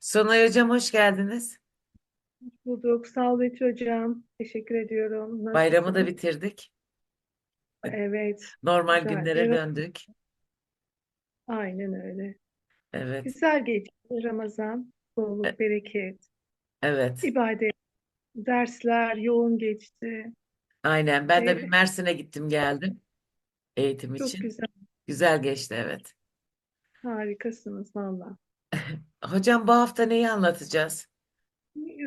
Sonay Hocam hoş geldiniz. Bulduk. Sağ ol Betül Hocam. Teşekkür ediyorum. Bayramı da Nasılsınız? bitirdik. Evet, Normal güzel. günlere Evet, döndük. aynen öyle. Evet, Güzel geçti Ramazan. e- Bolluk, bereket, evet. ibadet, dersler yoğun geçti. Aynen. Ben de bir Mersin'e gittim geldim eğitim çok için. güzel. Güzel geçti evet. Harikasınız valla. Hocam bu hafta neyi anlatacağız?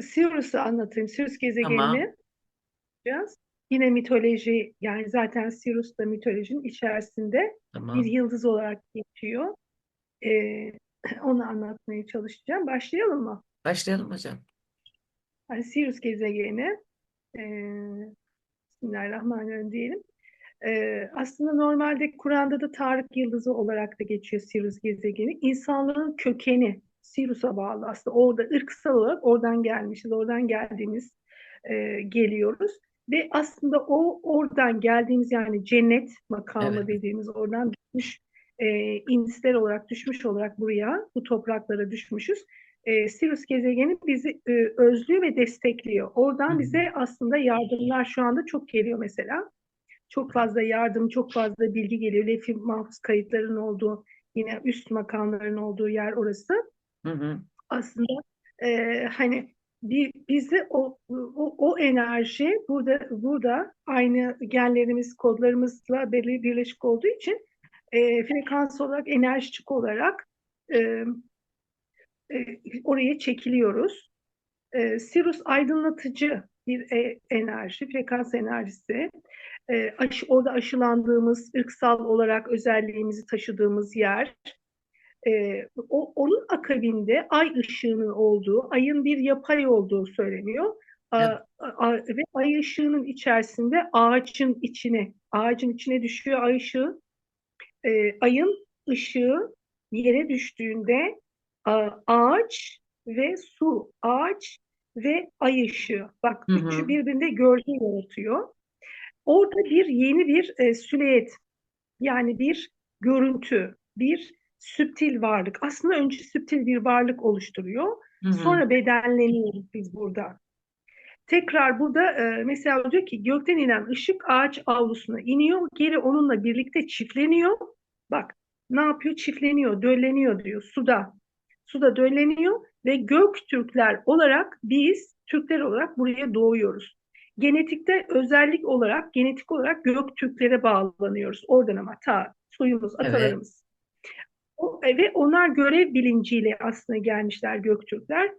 Sirius'u anlatayım. Sirius Tamam, gezegenini yapacağız. Yine mitoloji yani zaten Sirius da mitolojinin içerisinde bir tamam. yıldız olarak geçiyor. Ee, onu anlatmaya çalışacağım. Başlayalım mı? Başlayalım hocam. Yani Sirius gezegeni e, Bismillahirrahmanirrahim diyelim. E, aslında normalde Kur'an'da da Tarık yıldızı olarak da geçiyor Sirius gezegeni. İnsanlığın kökeni Sirius'a bağlı. Aslında orada ırksal olarak oradan gelmişiz. Oradan geldiğimiz e, geliyoruz. Ve aslında o oradan geldiğimiz yani cennet makamı Evet. dediğimiz oradan düşmüş e, insler olarak düşmüş olarak buraya bu topraklara düşmüşüz. E, Sirius gezegeni bizi e, özlüyor ve destekliyor. Oradan hı. bize aslında yardımlar şu anda çok geliyor mesela. Çok fazla yardım, çok fazla bilgi geliyor. Lef-i mahfuz kayıtların olduğu, yine üst makamların olduğu yer orası. Hı hı. Aslında e, hani bir, bizi o, o, o enerji burada burada aynı genlerimiz, kodlarımızla belli birleşik olduğu için e, frekans olarak, enerjik olarak e, e, oraya çekiliyoruz. E, Sirius aydınlatıcı bir e, enerji, frekans enerjisi. E, aşı, orada aşılandığımız, ırksal olarak özelliğimizi taşıdığımız yer. E, o, onun akabinde ay ışığının olduğu, ayın bir yapay olduğu söyleniyor. A, Evet. a, ve ay ışığının içerisinde ağacın içine, ağacın içine düşüyor ay ışığı. E, ayın ışığı yere düştüğünde a, ağaç ve su, ağaç ve ay ışığı. Bak Hı üçü hı. birbirinde gölge yaratıyor. Orada bir yeni bir e, silüet yani bir görüntü, bir süptil varlık. Aslında önce süptil bir varlık oluşturuyor. Hı hı. Sonra bedenleniyoruz biz burada. Tekrar burada e, mesela diyor ki gökten inen ışık ağaç avlusuna iniyor. Geri onunla birlikte çiftleniyor. Bak ne yapıyor? Çiftleniyor, dölleniyor diyor suda. Suda dölleniyor ve Göktürkler olarak biz Türkler olarak buraya doğuyoruz. Genetikte özellik olarak, genetik olarak Göktürklere bağlanıyoruz. Oradan ama ta soyumuz, Evet. atalarımız. O, ve onlar görev bilinciyle aslında gelmişler Göktürkler.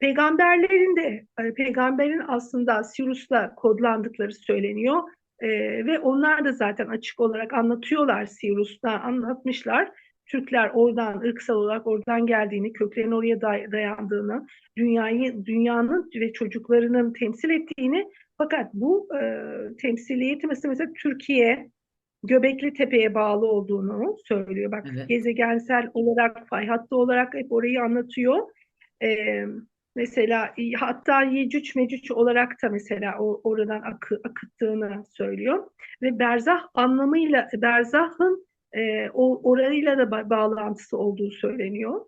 Peygamberlerin de e, peygamberin aslında Sirius'la kodlandıkları söyleniyor. E, ve onlar da zaten açık olarak anlatıyorlar Sirius'ta anlatmışlar. Türkler oradan ırksal olarak oradan geldiğini, köklerin oraya day- dayandığını, dünyayı dünyanın ve çocuklarının temsil ettiğini fakat bu e, temsiliyeti mesela, mesela Türkiye Göbekli Tepe'ye bağlı olduğunu söylüyor. Bak Evet. gezegensel olarak, fay hattı olarak hep orayı anlatıyor. Ee, mesela hatta Yecüc Mecüc olarak da mesela o oradan akı, akıttığını söylüyor. Ve berzah anlamıyla berzahın e, o orayla da ba- bağlantısı olduğu söyleniyor.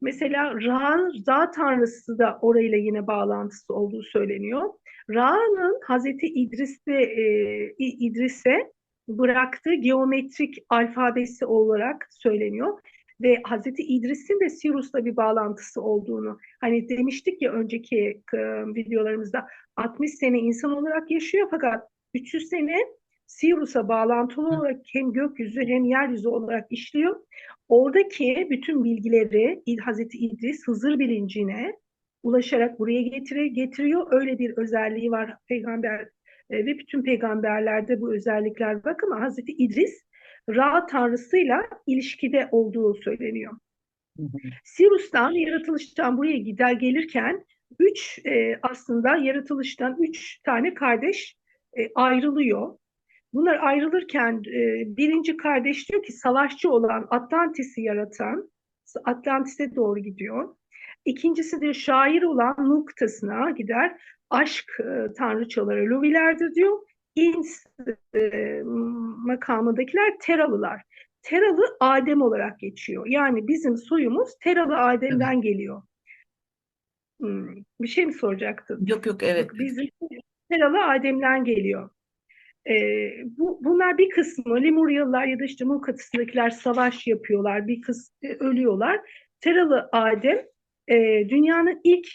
Mesela Ra'nın Ra tanrısı da orayla yine bağlantısı olduğu söyleniyor. Ra'nın Hazreti İdris'te e, İdris'e bıraktığı geometrik alfabesi olarak söyleniyor. Ve Hazreti İdris'in de Sirius'la bir bağlantısı olduğunu hani demiştik ya önceki videolarımızda 60 sene insan olarak yaşıyor fakat 300 sene Sirius'a bağlantılı olarak hem gökyüzü hem yeryüzü olarak işliyor. Oradaki bütün bilgileri Hazreti İdris Hızır bilincine ulaşarak buraya getire, getiriyor. Öyle bir özelliği var peygamber e, ve bütün peygamberlerde bu özellikler var ama Hazreti İdris Ra tanrısıyla ilişkide olduğu söyleniyor. Sirius'tan, yaratılıştan buraya gider gelirken üç e, aslında yaratılıştan üç tane kardeş e, ayrılıyor. Bunlar ayrılırken e, birinci kardeş diyor ki savaşçı olan Atlantis'i yaratan Atlantis'e doğru gidiyor. İkincisi de şair olan Nuh kıtasına gider. Aşk e, tanrıçaları Luvilerdir diyor. İns e, makamındakiler Teralılar. Teralı Adem olarak geçiyor. Yani bizim soyumuz Teralı Adem'den geliyor. Hmm, bir şey mi soracaktın? Yok yok evet. Bizim Teralı Adem'den geliyor. Ee, bu, bunlar bir kısmı Lemuryalılar ya da işte Muk kıtasındakiler savaş yapıyorlar. Bir kısmı ölüyorlar. Teralı Adem e, dünyanın ilk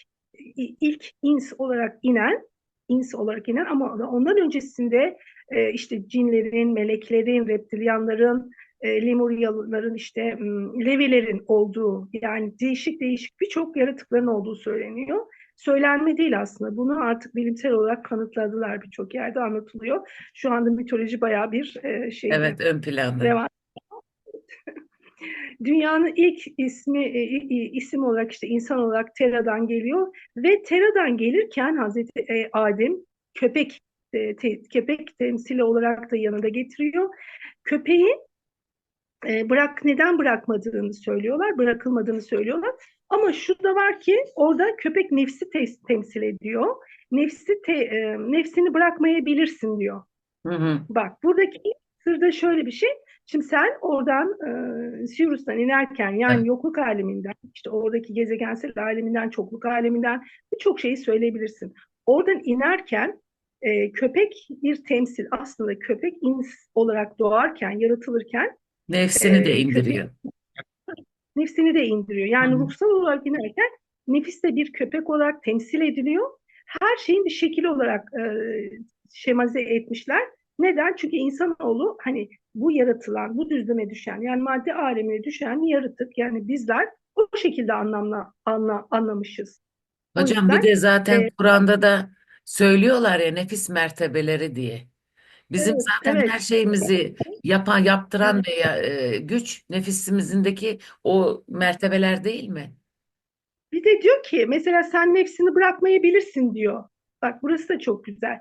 ilk ins olarak inen ins olarak inen ama ondan öncesinde e, işte cinlerin, meleklerin, reptilyanların, e, Lemuryalıların işte m, Levilerin olduğu yani değişik değişik birçok yaratıkların olduğu söyleniyor. Söylenme değil aslında. Bunu artık bilimsel olarak kanıtladılar birçok yerde anlatılıyor. Şu anda mitoloji bayağı bir e, şeyde Evet ön planda. revan. Dünyanın ilk ismi e, isim olarak işte insan olarak Tera'dan geliyor ve Tera'dan gelirken Hazreti e, Adem köpek e, te- köpek temsili olarak da yanında getiriyor. Köpeği e, bırak neden bırakmadığını söylüyorlar, bırakılmadığını söylüyorlar. Ama şu da var ki orada köpek nefsi te- temsil ediyor. Nefsi te- e, nefsini bırakmayabilirsin diyor. Hı hı. Bak buradaki sırda şöyle bir şey. Şimdi sen oradan e, Sirius'tan inerken yani Evet. yokluk aleminden işte oradaki gezegensel aleminden çokluk aleminden birçok şeyi söyleyebilirsin. Oradan inerken e, köpek bir temsil aslında köpek ins olarak doğarken yaratılırken Nefsini de e, köpek indiriyor. nefsini de indiriyor. Yani ruhsal olarak inerken nefis de bir köpek olarak temsil ediliyor. Her şeyin bir şekil olarak e, şematize etmişler. Neden? Çünkü insanoğlu hani bu yaratılan, bu düzleme düşen yani madde alemine düşen yaratık yani bizler o şekilde anlamla anla, anlamışız. Hocam bir yüzden de zaten e, Kur'an'da da söylüyorlar ya nefis mertebeleri diye. Bizim evet, zaten evet, her şeyimizi yapan, yaptıran veya e, güç nefisimizdeki o mertebeler değil mi? Bir de diyor ki mesela sen nefsini bırakmayabilirsin diyor. Bak burası da çok güzel.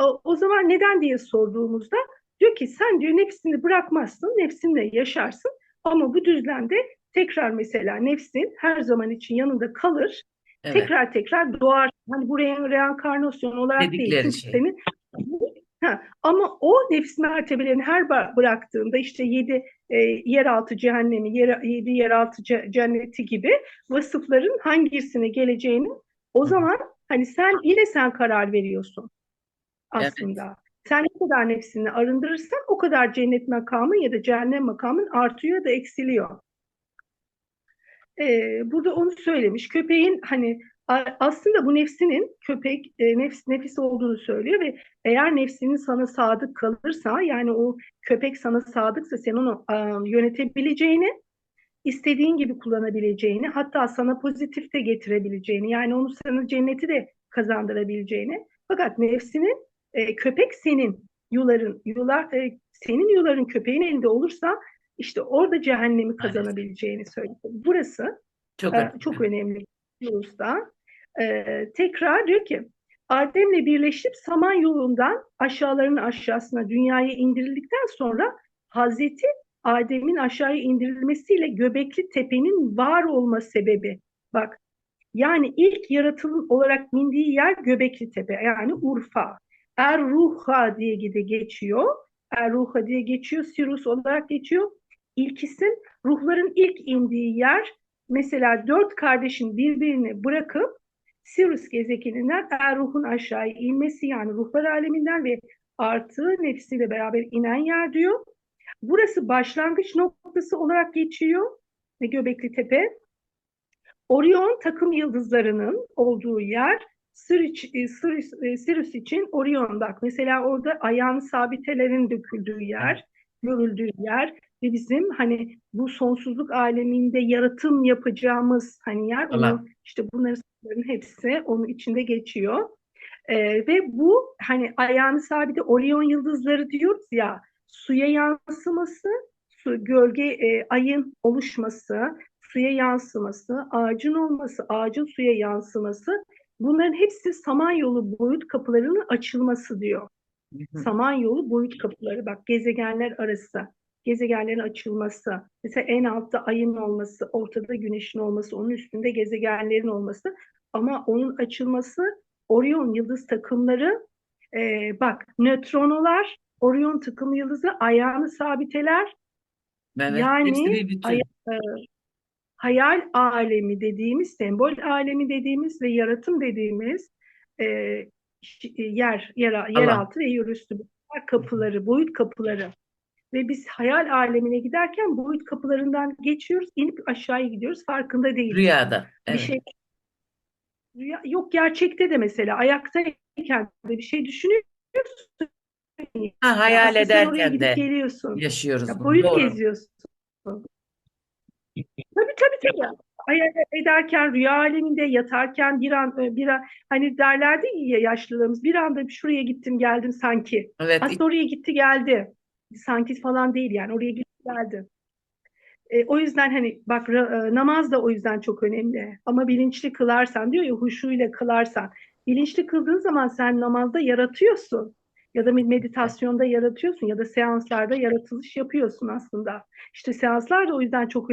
O, o zaman neden diye sorduğumuzda diyor ki sen diyor nefsini bırakmazsın, nefsinle yaşarsın ama bu düzlemde tekrar mesela nefsin her zaman için yanında kalır. Evet. Tekrar tekrar doğar. Hani bu re reenkarnasyon olarak değil. Dedikleri şey. senin Ha, ama o nefs mertebelerini her bıraktığında işte yedi e, yeraltı cehennemi, yer, yedi yeraltı ce- cenneti gibi vasıfların hangisine geleceğini o zaman hani sen yine sen karar veriyorsun Evet. aslında. Sen ne kadar nefsini arındırırsan o kadar cennet makamın ya da cehennem makamın artıyor ya da eksiliyor. Ee, burada onu söylemiş. Köpeğin hani aslında bu nefsinin köpek e, nefs nefis olduğunu söylüyor ve eğer nefsinin sana sadık kalırsa yani o köpek sana sadıksa sen onu a, yönetebileceğini, istediğin gibi kullanabileceğini, hatta sana pozitif de getirebileceğini, yani onu sana cenneti de kazandırabileceğini. Fakat nefsinin e, köpek senin yuların yular e, senin yuların köpeğin elinde olursa işte orada cehennemi kazanabileceğini söylüyor. Burası Çok e, önemli. çok önemli Yunus'ta. E, tekrar diyor ki Adem'le birleşip Samanyolu'ndan aşağıların aşağısına dünyaya indirildikten sonra Hazreti Adem'in aşağıya indirilmesiyle Göbekli Tepe'nin var olma sebebi. Bak yani ilk yaratılım olarak bindiği yer Göbekli Tepe yani Urfa. Er-Ruha diye de geçiyor. Er-Ruha diye geçiyor. Sirus olarak geçiyor. İlk isim ruhların ilk indiği yer mesela dört kardeşin birbirini bırakıp Sirius gezegeninden Er-Ruh'un aşağıya inmesi yani ruhlar aleminden ve artı nefsiyle beraber inen yer diyor. Burası başlangıç noktası olarak geçiyor. Göbekli Tepe. Orion takım yıldızlarının olduğu yer Sirius, Sirius, Sirius için Orion bak mesela orada ayağın sabitelerin döküldüğü yer, görüldüğü yer ve bizim hani bu sonsuzluk aleminde yaratım yapacağımız hani yer Allah. onu işte bunların hepsi onun içinde geçiyor. Ee, ve bu hani ayağını sabite Orion yıldızları diyoruz ya suya yansıması, su, gölge e, ayın oluşması, suya yansıması, ağacın olması, ağacın suya yansıması bunların hepsi Samanyolu boyut kapılarının açılması diyor. Samanyolu boyut kapıları bak gezegenler arası, gezegenlerin açılması, mesela en altta ayın olması, ortada güneşin olması, onun üstünde gezegenlerin olması. Ama onun açılması Orion yıldız takımları e, bak nötronolar Orion takım yıldızı ayağını sabiteler. Evet, Yani e, hayal alemi dediğimiz, sembol alemi dediğimiz ve yaratım dediğimiz e, yer, yer, yeraltı ve yerüstü kapıları, boyut kapıları. Ve biz hayal alemine giderken boyut kapılarından geçiyoruz, inip aşağıya gidiyoruz, farkında değiliz. Rüyada. Bir Evet. şey rüya, yok gerçekte de mesela ayaktayken de bir şey düşünüyorsun. Ha, Ya hayal aslında sen oraya ederken gidip de geliyorsun. yaşıyoruz Ya bunu. boyut Doğru. geziyorsun. Tabii tabii tabii. Hayal ederken, rüya aleminde yatarken bir an bir an hani derlerdi ya yaşlılarımız bir anda şuraya gittim geldim sanki. Evet, Aslında oraya gitti geldi. Sanki falan değil yani oraya gitti geldi. E, o yüzden hani bak ra- e, namaz da o yüzden çok önemli. Ama bilinçli kılarsan diyor ya huşuyla kılarsan. Bilinçli kıldığın zaman sen namazda yaratıyorsun. Ya da meditasyonda yaratıyorsun ya da seanslarda yaratılış yapıyorsun aslında. İşte seanslar da o yüzden çok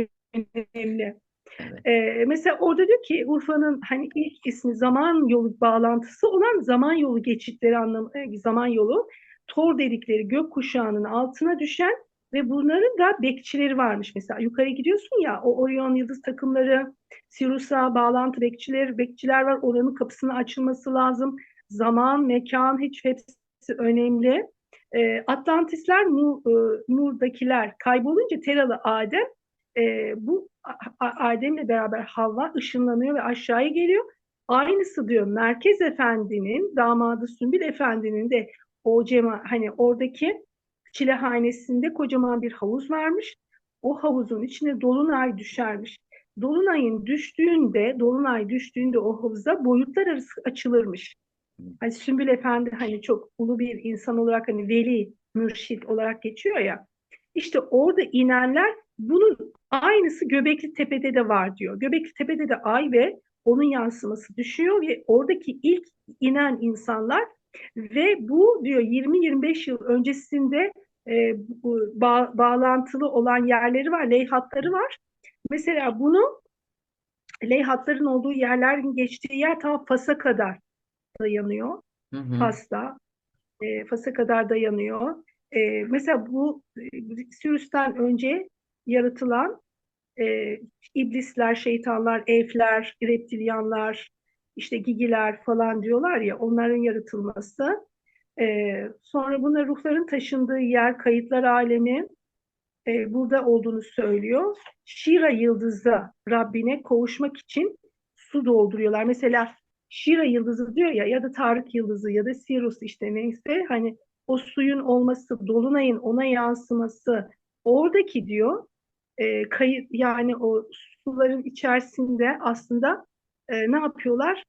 önemli. evet. Ee, mesela orada diyor ki Urfa'nın hani ilk ismi zaman yolu bağlantısı olan zaman yolu geçitleri anlamı e, zaman yolu Tor dedikleri gökkuşağının altına düşen ve bunların da bekçileri varmış. Mesela yukarı gidiyorsun ya o Orion yıldız takımları Sirius'a bağlantı bekçileri bekçiler var. Oranın kapısının açılması lazım. Zaman mekan hiç hepsi önemli. Ee, Atlantisler Nur, e, Nur'dakiler kaybolunca Teralı Adem e, bu Adem'le beraber Havva ışınlanıyor ve aşağıya geliyor. Aynısı diyor Merkez Efendi'nin damadı Sümbül Efendi'nin de o cema hani oradaki çilehanesinde kocaman bir havuz varmış. O havuzun içine dolunay düşermiş. Dolunayın düştüğünde, dolunay düştüğünde o havuza boyutlar arası açılırmış. Hani Sümbül Efendi hani çok ulu bir insan olarak hani veli, mürşit olarak geçiyor ya. İşte orada inenler bunun aynısı Göbekli Tepe'de de var diyor. Göbekli Tepe'de de ay ve onun yansıması düşüyor ve oradaki ilk inen insanlar ve bu diyor 20-25 yıl öncesinde e, ba- bağlantılı olan yerleri var, leyhatları var. Mesela bunu leyhatların olduğu yerlerin geçtiği yer ta Fas'a kadar dayanıyor. Hı hı. Fas'ta e, Fas'a kadar dayanıyor. E, mesela bu e, Sirius'tan önce yaratılan e, iblisler, şeytanlar, elfler, reptilyanlar, işte gigiler falan diyorlar ya onların yaratılması. E, sonra bunlar ruhların taşındığı yer, kayıtlar alemi e, burada olduğunu söylüyor. Şira yıldızı Rabbine kavuşmak için su dolduruyorlar. Mesela Şira yıldızı diyor ya ya da Tarık yıldızı ya da Sirius işte neyse hani o suyun olması, dolunayın ona yansıması oradaki diyor e, kayıt yani o suların içerisinde aslında e, ne yapıyorlar?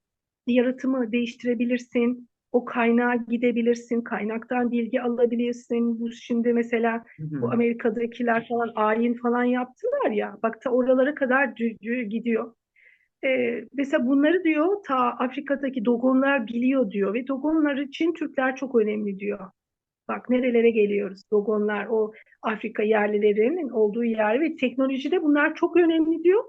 Yaratımı değiştirebilirsin. O kaynağa gidebilirsin. Kaynaktan bilgi alabilirsin. Bu şimdi mesela Hı hı. bu Amerika'dakiler falan ayin falan yaptılar ya. Bak ta oralara kadar cü- cü- gidiyor. Ee, mesela bunları diyor ta Afrika'daki Dogonlar biliyor diyor ve Dogonlar için Türkler çok önemli diyor. Bak nerelere geliyoruz. Dogonlar o Afrika yerlilerinin olduğu yer ve teknolojide bunlar çok önemli diyor.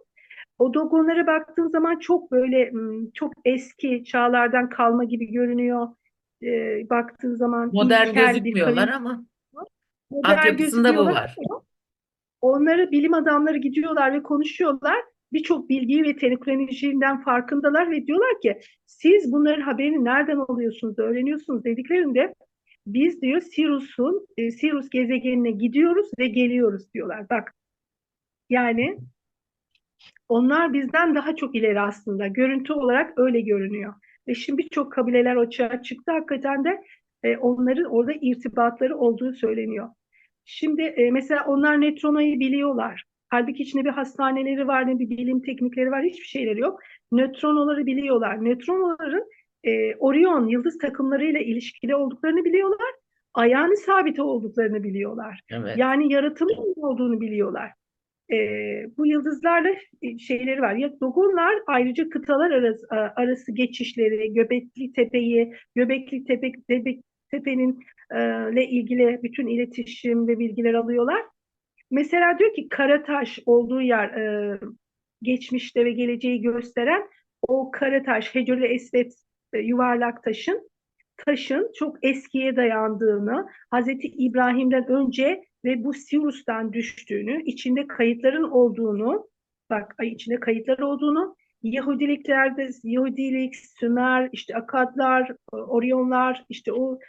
O Dogonlara baktığın zaman çok böyle çok eski çağlardan kalma gibi görünüyor. Ee, baktığın zaman Modern bir gözükmüyorlar kavim. ama altyapısında bu var. Onları bilim adamları gidiyorlar ve konuşuyorlar. Birçok bilgiyi ve teknolojiden farkındalar ve diyorlar ki siz bunların haberini nereden alıyorsunuz, öğreniyorsunuz dediklerinde biz diyor Sirius'un e, Sirius gezegenine gidiyoruz ve geliyoruz diyorlar. Bak yani onlar bizden daha çok ileri aslında. Görüntü olarak öyle görünüyor. Ve şimdi birçok kabileler açığa çıktı. Hakikaten de e, onların orada irtibatları olduğu söyleniyor. Şimdi e, mesela onlar nötronayı biliyorlar. Halbuki içinde bir hastaneleri var, ne bir bilim teknikleri var, hiçbir şeyleri yok. Nötronoları biliyorlar. Nötronoların e, Orion yıldız takımlarıyla ilişkili olduklarını biliyorlar. Ayağını sabit olduklarını biliyorlar. Evet. Yani yaratımın olduğunu biliyorlar. Ee, bu yıldızlarla e, şeyleri var. Ya Dogonlar ayrıca kıtalar arası, arası geçişleri, Göbekli Tepe'yi, Göbekli Tepe, Göbekli Tepe'nin e, ile ilgili bütün iletişim ve bilgiler alıyorlar. Mesela diyor ki Karataş olduğu yer e, geçmişte ve geleceği gösteren o Karataş, Hecrül Esvet e, yuvarlak taşın taşın çok eskiye dayandığını, Hazreti İbrahim'den önce ve bu Sirius'tan düştüğünü, içinde kayıtların olduğunu, bak içinde kayıtlar olduğunu, Yahudiliklerde, Yahudilik, Sümer, işte Akadlar, Orionlar, işte o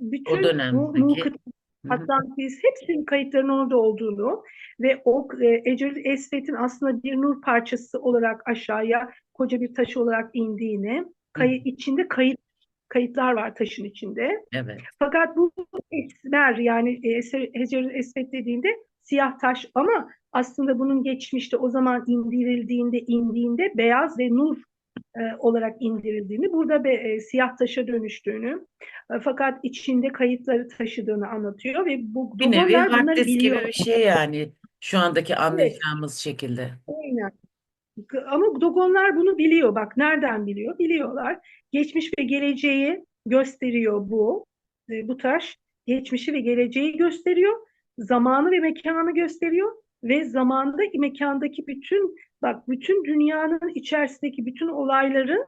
bütün bu Mulkıt, Hı hı. Atlantis hepsinin kayıtlarının orada olduğunu ve o e, Ecel Esvet'in aslında bir nur parçası olarak aşağıya koca bir taş olarak indiğini, kayı, içinde kayıt kayıtlar var taşın içinde. Evet. Fakat bu esmer yani e, Hacer Esvet dediğinde siyah taş ama aslında bunun geçmişte o zaman indirildiğinde indiğinde beyaz ve nur e, olarak indirildiğini, burada be, e, siyah taşa dönüştüğünü e, fakat içinde kayıtları taşıdığını anlatıyor ve bu Bir nevi hard disk biliyor. gibi bir şey yani şu andaki anlayacağımız şekilde. Aynen. Ama Dogonlar bunu biliyor. Bak nereden biliyor? Biliyorlar. Geçmiş ve geleceği gösteriyor bu. E, Bu taş geçmişi ve geleceği gösteriyor. Zamanı ve mekanı gösteriyor. Ve zamanda mekandaki bütün bak bütün dünyanın içerisindeki bütün olayların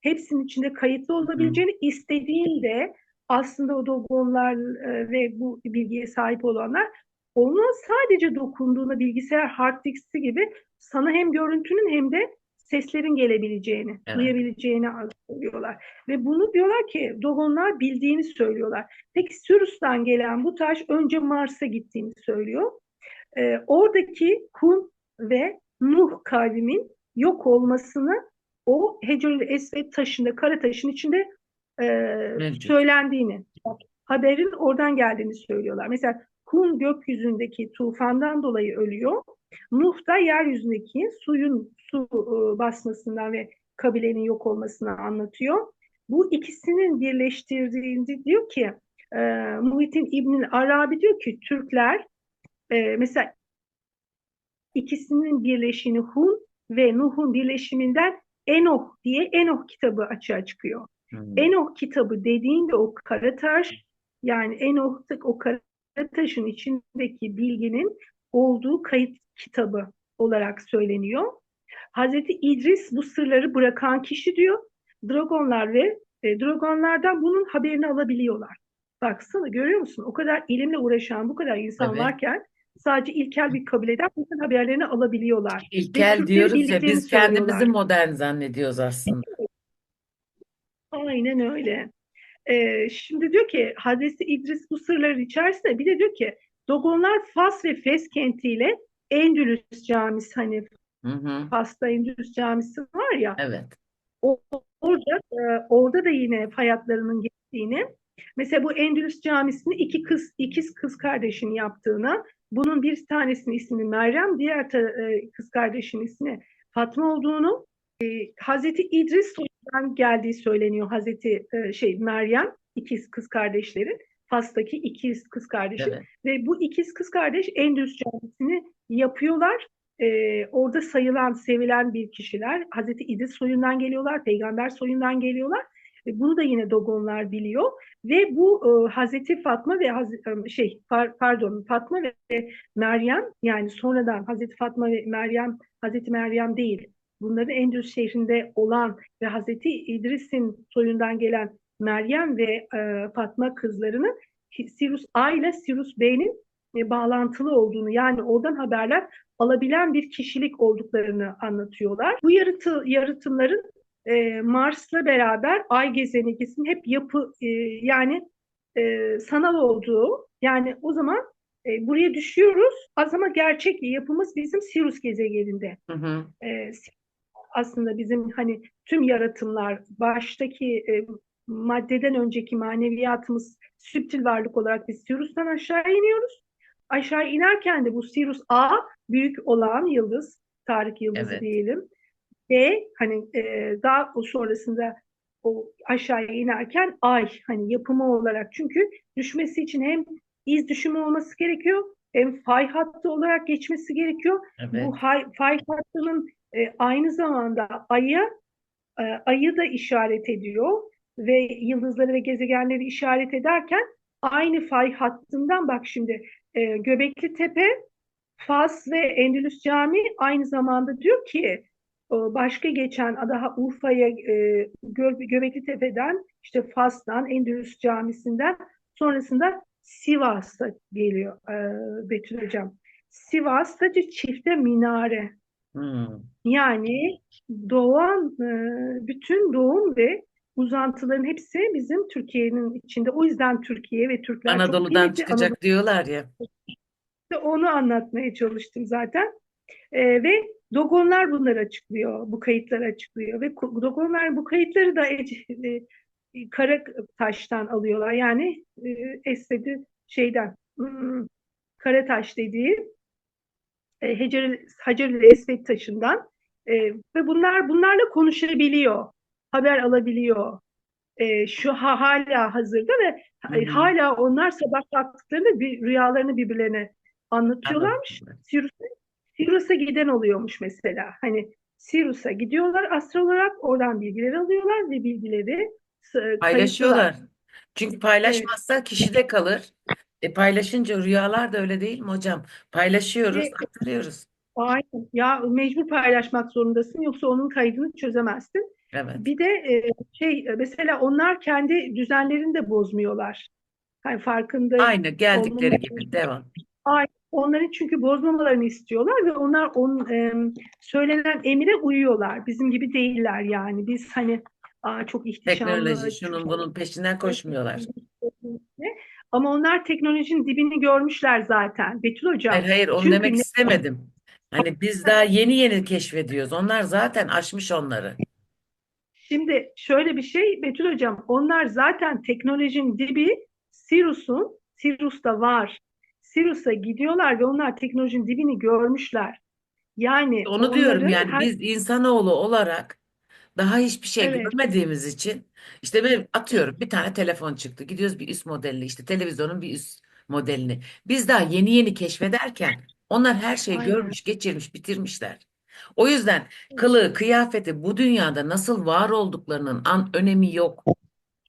hepsinin içinde kayıtlı olabileceğini istediğinde aslında o Dogonlar e, ve bu bilgiye sahip olanlar ona sadece dokunduğunda bilgisayar hard disk'i gibi sana hem görüntünün hem de seslerin gelebileceğini, Evet. duyabileceğini söylüyorlar. Ve bunu diyorlar ki Dogonlar bildiğini söylüyorlar. Peki Sirius'tan gelen bu taş önce Mars'a gittiğini söylüyor. Ee, oradaki Kun ve Nuh kavmin yok olmasını o Hecerül Esved taşında, kara taşın içinde e, Mevcut. söylendiğini, haberin oradan geldiğini söylüyorlar. Mesela Kun gökyüzündeki tufandan dolayı ölüyor. Nuh da yeryüzündeki suyun su e, basmasından ve kabilenin yok olmasını anlatıyor. Bu ikisinin birleştirdiğinde diyor ki e, Muhittin İbn Arabi diyor ki Türkler e, mesela ikisinin birleşini Hun ve Nuh'un birleşiminden Enoh diye Enoh kitabı açığa çıkıyor. Hmm. Enoh kitabı dediğinde o Karataş yani Enoh o Karataş'ın içindeki bilginin olduğu kayıt kitabı olarak söyleniyor. Hazreti İdris bu sırları bırakan kişi diyor. Dragonlar ve e, Dragonlardan bunun haberini alabiliyorlar. Baksana görüyor musun? O kadar ilimle uğraşan bu kadar insan Tabii. varken sadece ilkel bir kabileden bütün haberlerini alabiliyorlar. İlkel diyoruz ya biz kendimizi modern zannediyoruz aslında. Aynen öyle. Ee, şimdi diyor ki Hazreti İdris bu sırların içerisinde bir de diyor ki Dogonlar Fas ve Fes kentiyle Endülüs camisi hani Hı hı. Fas'ta Endülüs camisi var ya Evet. o- orada e, orada da yine fay hatlarının geçtiğini mesela bu Endülüs camisini iki kız ikiz kız kardeşin yaptığına bunun bir tanesinin ismini Meryem diğer ta- e, kız kardeşinin ismi Fatma olduğunu e, Hazreti İdris soyundan geldiği söyleniyor Hazreti e, şey Meryem ikiz kız kardeşlerin Fas'taki ikiz kız kardeşi Evet. ve bu ikiz kız kardeş Endülüs camisini yapıyorlar. Ee, orada sayılan, sevilen bir kişiler. Hazreti İdris soyundan geliyorlar, peygamber soyundan geliyorlar. E, bunu da yine Dogonlar biliyor. Ve bu e, Hazreti Fatma ve Haz- e, şey par- pardon Fatma ve Meryem yani sonradan Hazreti Fatma ve Meryem Hazreti Meryem değil. Bunların Endülüs şehrinde olan ve Hazreti İdris'in soyundan gelen Meryem ve e, Fatma kızlarının Sirius A ile Sirius B'nin e, bağlantılı olduğunu yani oradan haberler alabilen bir kişilik olduklarını anlatıyorlar. Bu yaratı, yaratımların e, Mars'la beraber ay gezegenisinin hep yapı e, yani e, sanal olduğu yani o zaman e, buraya düşüyoruz ama gerçek yapımız bizim Sirius gezegeninde. Hı hı. E, aslında bizim hani tüm yaratımlar baştaki e, maddeden önceki maneviyatımız süptil varlık olarak biz Sirius'tan aşağı iniyoruz. Aşağı inerken de bu Sirius A büyük olan yıldız, Tarık yıldızı Evet. diyelim. B hani e, daha o sonrasında o aşağıya inerken ay hani yapımı olarak çünkü düşmesi için hem iz düşümü olması gerekiyor hem fay hattı olarak geçmesi gerekiyor. Evet. Bu hay, fay hattının e, aynı zamanda aya e, ayı da işaret ediyor ve yıldızları ve gezegenleri işaret ederken aynı fay hattından bak şimdi e, Göbekli Tepe, Fas ve Endülüs Camii aynı zamanda diyor ki e, başka geçen daha Urfa'ya e, Gö Göbekli Tepe'den işte Fas'tan Endülüs Camisi'nden sonrasında Sivas'ta geliyor e, Betül Hocam. Sivas'ta çifte minare. Hmm. Yani doğan e, bütün doğum ve uzantıların hepsi bizim Türkiye'nin içinde. O yüzden Türkiye ve Türkler çok Anadolu'dan kıymetli. çıkacak diyorlar ya. Onu anlatmaya çalıştım zaten. E, ve Dogonlar bunları açıklıyor, bu kayıtları açıklıyor ve Dogonlar bu kayıtları da e, kara taştan alıyorlar. Yani e, Esved'i şeyden, hmm, kara taş dediği e, Hacer, Hacer Esved taşından e, ve bunlar bunlarla konuşabiliyor, haber alabiliyor. E, şu ha, hala hazırda ve Hı hı. hala onlar sabah kalktıklarında bir rüyalarını birbirlerine anlatıyorlarmış. Anladım. Sirius'a Sirius'a giden oluyormuş mesela. Hani Sirius'a gidiyorlar astral olarak oradan bilgileri alıyorlar ve bilgileri s- Paylaşıyorlar. Çünkü paylaşmazsa kişide kalır. E paylaşınca rüyalar da öyle değil mi hocam? Paylaşıyoruz, Ve aktarıyoruz. aynen ya mecbur paylaşmak zorundasın yoksa onun kaydını çözemezsin. Evet. Bir de e, şey e, mesela onlar kendi düzenlerini de bozmuyorlar. Yani farkında Aynı geldikleri olmamak gibi devam. Onların çünkü bozmamalarını istiyorlar ve onlar onun em, söylenen emire uyuyorlar. Bizim gibi değiller yani. Biz hani aa, çok ihtişamlı, Teknoloji şunun çok bunun peşinden koşmuyorlar. Ama onlar teknolojinin dibini görmüşler zaten. Betül Hocam. Hayır hayır onu Çünkü demek ne- istemedim. Hani biz daha yeni yeni keşfediyoruz. Onlar zaten aşmış onları. Şimdi şöyle bir şey Betül Hocam, onlar zaten teknolojinin dibi Sirius'un, Sirius'ta var. Sirius'a gidiyorlar ve onlar teknolojinin dibini görmüşler. Yani Onu diyorum onların yani her biz insanoğlu olarak daha hiçbir şey Evet. görmediğimiz için işte ben atıyorum bir tane telefon çıktı. Gidiyoruz bir üst modelini işte televizyonun bir üst modelini. Biz daha yeni yeni keşfederken onlar her şeyi Aynen. görmüş, geçirmiş, bitirmişler. O yüzden kılığı, kıyafeti bu dünyada nasıl var olduklarının an önemi yok.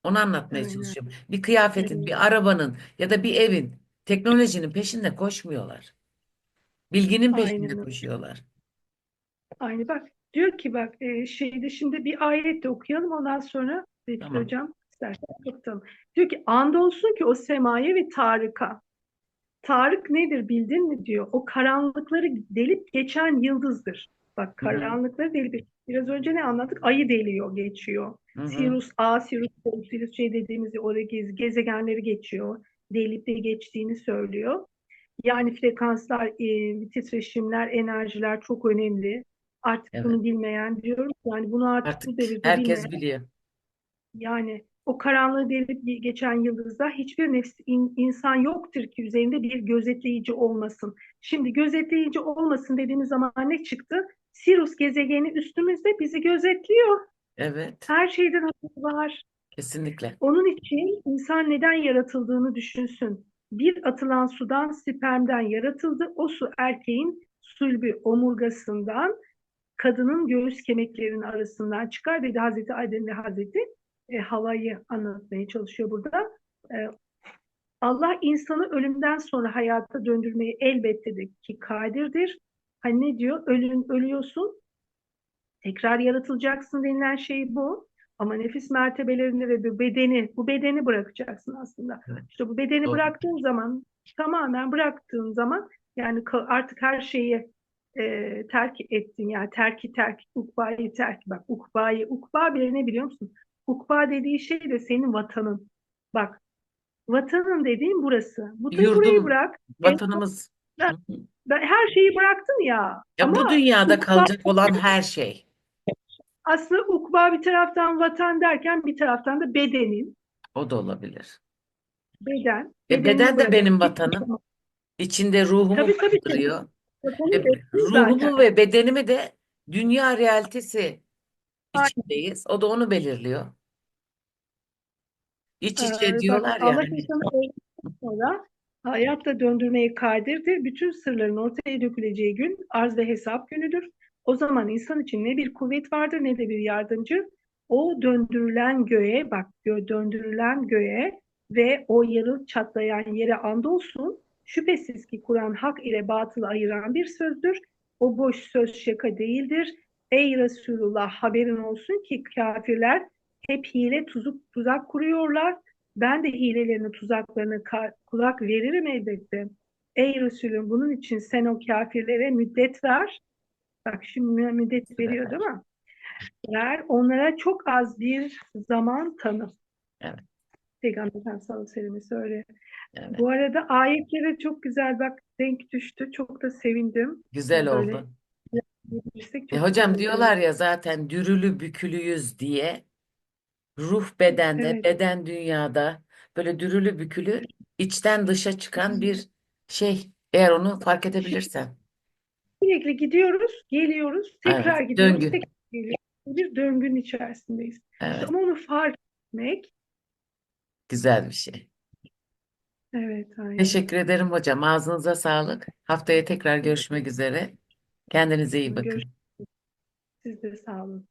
Onu anlatmaya Aynen. çalışıyorum. Bir kıyafetin, bir arabanın ya da bir evin teknolojinin peşinde koşmuyorlar. Bilginin Aynen peşinde koşuyorlar. Aynı bak diyor ki bak e, şeyde şimdi bir ayet de okuyalım ondan sonra Betül Tamam. Hocam istersen kapatalım. Diyor ki andolsun ki o semaya ve Tarık'a. Tarık nedir bildin mi diyor. O karanlıkları delip geçen yıldızdır. Bak karanlıkları delip biraz önce ne anlattık? Ayı deliyor geçiyor. Hı hı. Sirius A, Sirius B, Sirius C dediğimiz oradaki gez- gezegenleri geçiyor. Delip de geçtiğini söylüyor. Yani frekanslar, e, titreşimler, enerjiler çok önemli. Artık Evet. bunu bilmeyen diyorum. Yani bunu artık Artık bu devirde herkes bilmeyen biliyor. yani o karanlığı delip geçen yıldızda hiçbir nefs in- insan yoktur ki üzerinde bir gözetleyici olmasın. Şimdi gözetleyici olmasın dediğimiz zaman ne çıktı? Sirius gezegeni üstümüzde bizi gözetliyor. Evet, Her şeyden haberi var. kesinlikle. Onun için insan neden yaratıldığını düşünsün. Bir atılan sudan, spermden yaratıldı. O su erkeğin sülbü omurgasından, kadının göğüs kemiklerinin arasından çıkar dedi Hazreti Adem ve Hazreti e, Havva'yı anlatmaya çalışıyor burada. E, Allah insanı ölümden sonra hayata döndürmeyi elbette de ki kadirdir. Hani ne diyor? Ölün, ölüyorsun, tekrar yaratılacaksın denilen şey bu. Ama nefis mertebelerinde ve bu bedeni, bu bedeni bırakacaksın aslında. Evet. İşte bu bedeni Doğru. bıraktığın zaman, tamamen bıraktığın zaman yani artık her şeyi e, terk ettin. Yani terki terk, ukbayı terk. Bak ukbayı, ukba bile ne biliyor musun? Ukba dediği şey de senin vatanın. Bak vatanın dediğin burası. Bütün burayı Yurdum, bırak. vatanımız. Ben-. Ben, her şeyi bıraktın ya. Ya bu Ama dünyada ukba- kalacak olan her şey. aslında ukba bir taraftan vatan derken bir taraftan da bedenin. O da olabilir. Beden. E beden de bırak- benim vatanım. İçinde ruhumu Tabii, tabii, tabii. E, ruhumu ve bedenimi de dünya realitesi içindeyiz. O da onu belirliyor. İç Ee, içe bak, diyorlar ya Allah hani. insanı öldükten sonra hayatta döndürmeyi kadirdir. Bütün sırların ortaya döküleceği gün arz ve hesap günüdür. O zaman insan için ne bir kuvvet vardır ne de bir yardımcı. O döndürülen göğe bak döndürülen göğe ve o yarılıp çatlayan yere andolsun. Şüphesiz ki Kur'an hak ile batılı ayıran bir sözdür. O boş söz şaka değildir. Ey Resulullah haberin olsun ki kafirler hep hile tuzuk tuzak kuruyorlar. Ben de hilelerine, tuzaklarına kulak veririm elbette. Ey Resulüm bunun için sen o kafirlere müddet ver. Bak şimdi müddet veriyor değil mi? Ver. Onlara çok az bir zaman tanı. Evet. Peygamber Efendimiz sallallahu aleyhi ve öyle. Evet. Bu arada ayetlere çok güzel bak denk düştü. Çok da sevindim. Güzel Böyle oldu. E hocam diyorlar ya zaten dürülü bükülüyüz diye ruh bedende, Evet. beden dünyada böyle dürülü bükülü içten dışa çıkan bir şey. Eğer onu fark edebilirsen. Sürekli gidiyoruz, geliyoruz, tekrar Evet, gidiyoruz, döngü. tekrar geliyoruz. Bir döngünün içerisindeyiz. Evet, ama onu fark etmek, güzel bir şey. evet, aynen. Teşekkür ederim hocam. Ağzınıza sağlık. Haftaya tekrar görüşmek üzere. Kendinize iyi bakın. Görüşürüz. Siz de sağ olun.